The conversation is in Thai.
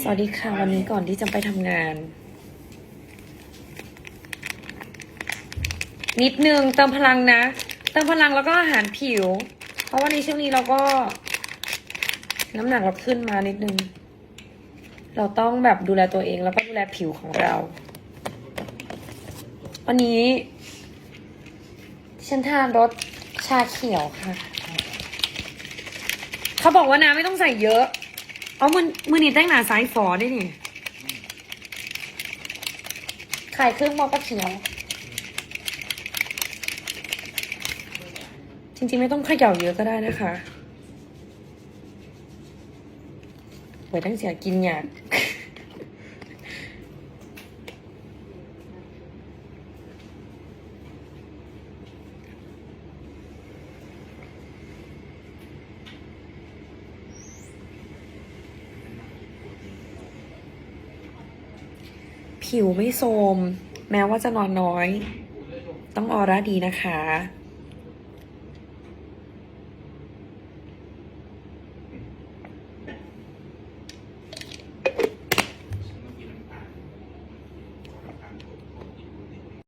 สวัสดีค่ะ วันนี้ก่อนที่จะไปทำงาน นิดนึงเติมพลังนะ เติมพลังแล้วก็อาหารผิว เพราะวันนี้ช่วงนี้เราก็ น้ำหนักเราขึ้นมานิดนึง เราต้องแบบดูแลตัวเองแล้วก็ดูแลผิวของเรา วันนี้ ฉันทานรสชาเขียวค่ะ เขาบอกว่าน้ำไม่ต้องใส่เยอะ เอามือมือนี่แต่งหน้าสายฝอได้นี่ขายเครื่องมอกระเขียว จริงๆไม่ต้องเขย่าเยอะก็ได้นะคะไว้ตั้งเสียกินอยาด ผิวไม่โทรมแม้ว่าจะนอนน้อย ต้องออร่าดีนะคะ